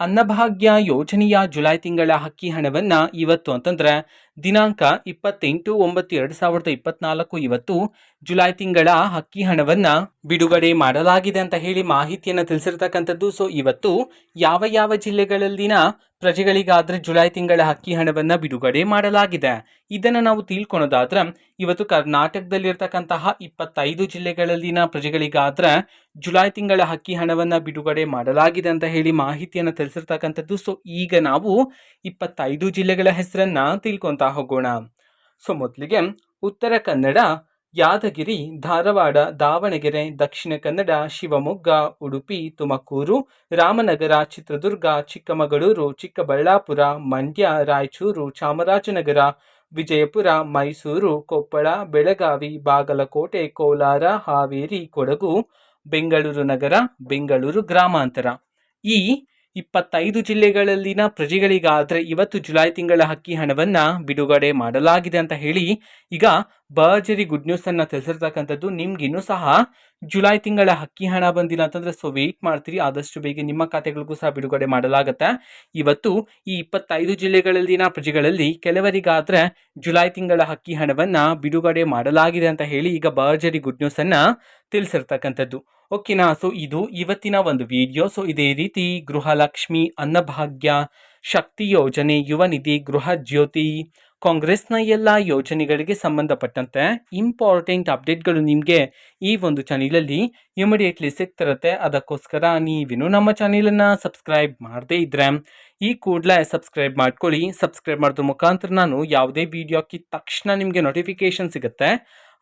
ಅನ್ನಭಾಗ್ಯ ಯೋಜನೆಯ ಜುಲೈ ತಿಂಗಳ ಅಕ್ಕಿ ಹಣವನ್ನು ಇವತ್ತು ಅಂತಂದ್ರೆ ದಿನಾಂಕ ಇಪ್ಪತ್ತೆಂಟು ಒಂಬತ್ತು ಎರಡು ಸಾವಿರದ ಇಪ್ಪತ್ನಾಲ್ಕು ಇವತ್ತು ಜುಲೈ ತಿಂಗಳ ಅಕ್ಕಿ ಹಣವನ್ನು ಬಿಡುಗಡೆ ಮಾಡಲಾಗಿದೆ ಅಂತ ಹೇಳಿ ಮಾಹಿತಿಯನ್ನು ತಿಳಿಸಿರ್ತಕ್ಕಂಥದ್ದು. ಸೊ ಇವತ್ತು ಯಾವ ಯಾವ ಜಿಲ್ಲೆಗಳಲ್ಲಿನ ಪ್ರಜೆಗಳಿಗಾದ್ರೆ ಜುಲೈ ತಿಂಗಳ ಅಕ್ಕಿ ಹಣವನ್ನು ಬಿಡುಗಡೆ ಮಾಡಲಾಗಿದೆ. ಇದನ್ನು ನಾವು ತಿಳ್ಕೊಳೋದಾದ್ರೆ, ಇವತ್ತು ಕರ್ನಾಟಕದಲ್ಲಿರ್ತಕ್ಕಂತಹ ಇಪ್ಪತ್ತೈದು ಜಿಲ್ಲೆಗಳಲ್ಲಿನ ಪ್ರಜೆಗಳಿಗಾದ್ರೆ ಜುಲೈ ತಿಂಗಳ ಅಕ್ಕಿ ಹಣವನ್ನು ಬಿಡುಗಡೆ ಮಾಡಲಾಗಿದೆ ಅಂತ ಹೇಳಿ ಮಾಹಿತಿಯನ್ನು ತಿಳಿಸಿರ್ತಕ್ಕಂಥದ್ದು. ಸೊ ಈಗ ನಾವು ಇಪ್ಪತ್ತೈದು ಜಿಲ್ಲೆಗಳ ಹೆಸರನ್ನು ತಿಳ್ಕೊಂತ ಹೋಗೋಣ. ಸೊ ಮೊದಲಿಗೆ ಉತ್ತರ ಕನ್ನಡ, ಯಾದಗಿರಿ, ಧಾರವಾಡ, ದಾವಣಗೆರೆ, ದಕ್ಷಿಣ ಕನ್ನಡ, ಶಿವಮೊಗ್ಗ, ಉಡುಪಿ, ತುಮಕೂರು, ರಾಮನಗರ, ಚಿತ್ರದುರ್ಗ, ಚಿಕ್ಕಮಗಳೂರು, ಚಿಕ್ಕಬಳ್ಳಾಪುರ, ಮಂಡ್ಯ, ರಾಯಚೂರು, ಚಾಮರಾಜನಗರ, ವಿಜಯಪುರ, ಮೈಸೂರು, ಕೊಪ್ಪಳ, ಬೆಳಗಾವಿ, ಬಾಗಲಕೋಟೆ, ಕೋಲಾರ, ಹಾವೇರಿ, ಕೊಡಗು, ಬೆಂಗಳೂರು ನಗರ, ಬೆಂಗಳೂರು ಗ್ರಾಮಾಂತರ. ಈ ಇಪ್ಪತ್ತೈದು ಜಿಲ್ಲೆಗಳಲ್ಲಿನ ಪ್ರಜೆಗಳಿಗಾದರೆ ಇವತ್ತು ಜುಲೈ ತಿಂಗಳ ಹಕ್ಕಿ ಹಣವನ್ನು ಬಿಡುಗಡೆ ಮಾಡಲಾಗಿದೆ ಅಂತ ಹೇಳಿ ಈಗ ಭರ್ಜರಿ ಗುಡ್ ನ್ಯೂಸನ್ನು ತಿಳಿಸಿರ್ತಕ್ಕಂಥದ್ದು ನಿಮ್ಗಿನ್ನೂ ಸಹ ಜುಲೈ ತಿಂಗಳ ಹಕ್ಕಿ ಹಣ ಬಂದಿಲ್ಲ ಅಂತಂದರೆ ಸೊ ವೆಯ್ಟ್ ಮಾಡ್ತೀರಿ. ಆದಷ್ಟು ಬೇಗ ನಿಮ್ಮ ಖಾತೆಗಳಿಗೂ ಸಹ ಬಿಡುಗಡೆ ಮಾಡಲಾಗುತ್ತೆ. ಇವತ್ತು ಈ ಇಪ್ಪತ್ತೈದು ಜಿಲ್ಲೆಗಳಲ್ಲಿನ ಪ್ರಜೆಗಳಲ್ಲಿ ಕೆಲವರಿಗಾದರೆ ಜುಲೈ ತಿಂಗಳ ಹಕ್ಕಿ ಹಣವನ್ನು ಬಿಡುಗಡೆ ಮಾಡಲಾಗಿದೆ ಅಂತ ಹೇಳಿ ಈಗ ಭರ್ಜರಿ ಗುಡ್ ನ್ಯೂಸನ್ನು ತಿಳಿಸಿರ್ತಕ್ಕಂಥದ್ದು. ಓಕೆನಾ ಸೊ ಇದು ಇವತ್ತಿನ ಒಂದು ವಿಡಿಯೋ ಸೊ ಇದೇ ರೀತಿ ಗೃಹಲಕ್ಷ್ಮಿ ಅನ್ನಭಾಗ್ಯ ಶಕ್ತಿ ಯೋಜನೆ, ಯುವ ನಿಧಿ, ಗೃಹ ಜ್ಯೋತಿ, ಕಾಂಗ್ರೆಸ್ನ ಎಲ್ಲ ಯೋಜನೆಗಳಿಗೆ ಸಂಬಂಧಪಟ್ಟಂತೆ ಇಂಪಾರ್ಟೆಂಟ್ ಅಪ್ಡೇಟ್ಗಳು ನಿಮಗೆ ಈ ಒಂದು ಚಾನಲಲ್ಲಿ ಇಮಿಡಿಯೇಟ್ಲಿ ಸಿಗ್ತಿರುತ್ತೆ. ಅದಕ್ಕೋಸ್ಕರ ನೀವೇನು ನಮ್ಮ ಚಾನಲನ್ನು ಸಬ್ಸ್ಕ್ರೈಬ್ ಮಾಡದೇ ಇದ್ರೆ ಈ ಕೂಡಲೇ ಸಬ್ಸ್ಕ್ರೈಬ್ ಮಾಡ್ಕೊಳ್ಳಿ. ಸಬ್ಸ್ಕ್ರೈಬ್ ಮಾಡಿದ ಮುಖಾಂತರ ನಾನು ಯಾವುದೇ ವಿಡಿಯೋ ಹಾಕಿದ ತಕ್ಷಣ ನಿಮಗೆ ನೋಟಿಫಿಕೇಶನ್ ಸಿಗುತ್ತೆ.